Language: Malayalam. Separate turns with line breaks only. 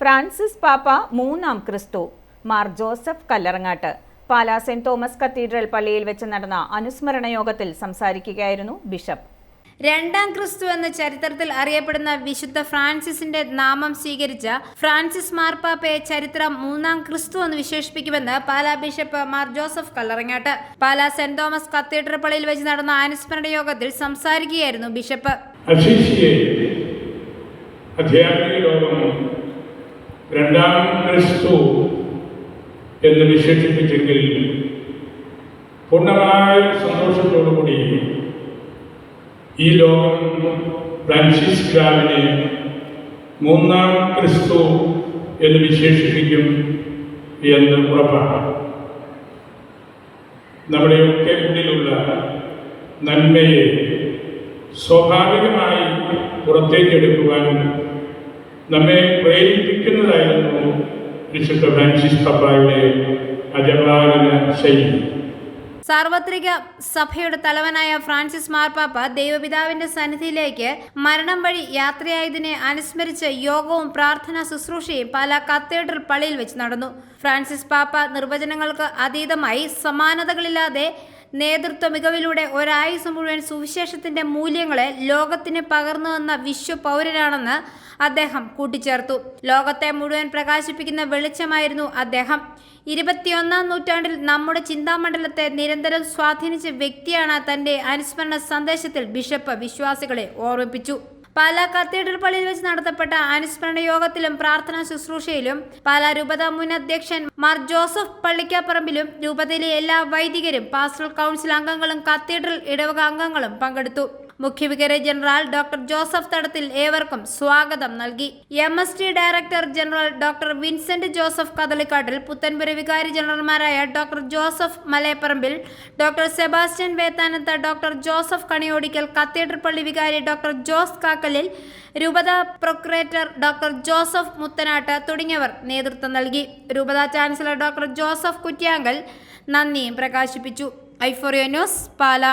ഫ്രാൻസിസ് പാപ്പ മൂന്നാം ക്രിസ്തു Mar Joseph Kallarangatt. Pala saint Thomas cathedral പള്ളിയിൽ വെച്ച് നടന്ന അനുസ്മരണ യോഗത്തിൽ സംസാരിക്കുകയായിരുന്നു ബിഷപ്പ്.
രണ്ടാം ക്രിസ്തു എന്ന ചരിത്രത്തിൽ അറിയപ്പെടുന്ന വിശുദ്ധ ഫ്രാൻസിസിന്റെ നാമം സ്വീകരിച്ച ഫ്രാൻസിസ് മാർപ്പാപ്പയെ ചരിത്രം മൂന്നാം ക്രിസ്തു എന്ന് വിശേഷിപ്പിക്കുമെന്ന് Pala bishop Mar Joseph Kallarangatt. Pala saint Thomas cathedral പള്ളിയിൽ വെച്ച് നടന്ന അനുസ്മരണ യോഗത്തിൽ സംസാരിക്കുകയായിരുന്നു ബിഷപ്പ്.
അശിഷിയെ അധ്യാത്മിക ലോകം രണ്ടാം ക്രിസ്തു എന്ന് വിശേഷിപ്പിച്ചെങ്കിൽ പൂർണമായ സന്തോഷത്തോടുകൂടി ഈ ലോകം ഫ്രാൻസിസ് ഗ്രാമിനെ മൂന്നാം ക്രിസ്തു എന്ന് വിശേഷിപ്പിക്കും എന്ന് ഉറപ്പാണ്. നമ്മുടെയൊക്കെ ഉള്ളിലുള്ള നന്മയെ സ്വാഭാവികമായി പുറത്തേക്കെടുക്കുവാൻ നമ്മെ പ്രേരിപ്പിക്കുന്നതായിരുന്നു വിശുദ്ധ ഫ്രാൻസിസ് പപ്പായുടെ അജപാലന ശൈലി.
സാർവത്രിക സഭയുടെ തലവനായ ഫ്രാൻസിസ് മാർപ്പാപ്പ ദൈവപിതാവിന്റെ സന്നിധിയിലേക്ക് മരണം വഴി യാത്രയായതിനെ അനുസ്മരിച്ച് യോഗവും പ്രാർത്ഥനാ ശുശ്രൂഷയും പല കത്തീഡ്രൽ പള്ളിയിൽ വെച്ച് നടന്നു. ഫ്രാൻസിസ് പാപ്പ നിർവചനങ്ങൾക്ക് അതീതമായി സമാനതകളില്ലാതെ നേതൃത്വ മികവിലൂടെ ഒരായുസ് മുഴുവൻ സുവിശേഷത്തിന്റെ മൂല്യങ്ങളെ ലോകത്തിന് പകർന്നു വന്ന വിശ്വ പൗരനാണെന്ന് അദ്ദേഹം കൂട്ടിച്ചേർത്തു. ലോകത്തെ മുഴുവൻ പ്രകാശിപ്പിക്കുന്ന വെളിച്ചമായിരുന്നു അദ്ദേഹം. ഇരുപത്തിയൊന്നാം നൂറ്റാണ്ടിൽ നമ്മുടെ ചിന്താമണ്ഡലത്തെ നിരന്തരം സ്വാധീനിച്ച വ്യക്തിയാണ് തന്റെ അനുസ്മരണ സന്ദേശത്തിൽ ബിഷപ്പ് വിശ്വാസികളെ ഓർമ്മിപ്പിച്ചു. പാലാ കത്തീഡ്രൽ പള്ളിയിൽ വെച്ച് നടത്തപ്പെട്ട അനുസ്മരണ യോഗത്തിലും പ്രാർത്ഥനാ ശുശ്രൂഷയിലും പാലാ രൂപത മുൻ അധ്യക്ഷൻ മാർ ജോസഫ് പള്ളിക്കാപ്പറമ്പിലും രൂപതയിലെ എല്ലാ വൈദികരും പാസ്റ്റൽ കൗൺസിൽ അംഗങ്ങളും കത്തീഡ്രൽ ഇടവക അംഗങ്ങളും പങ്കെടുത്തു. മുഖ്യവികാരി ജനറൽ ഡോക്ടർ ജോസഫ് തടത്തിൽ ഏവർക്കും സ്വാഗതം നൽകി. M S T director general doctor Vincent Joseph Kadalikattil Puthenpura വികാരി ജനറൽമാരായ doctor Joseph Malayaparambil doctor Sebastian Vethanath doctor Joseph Kaniyodickal cathedral പള്ളി വികാരി ഡോക്ടർ ജോസ് കാക്കലിൽ രൂപത പ്രൊക്രേറ്റർ ഡോക്ടർ ജോസഫ് മുത്തനാട്ട് തുടങ്ങിയവർ നേതൃത്വം നൽകി. രൂപത ചാൻസലർ ഡോക്ടർ ജോസഫ് കുറ്റ്യാങ്കൽ നന്ദിയും പ്രകാശിപ്പിച്ചു. ഐഫോറിയോ ന്യൂസ് പാല.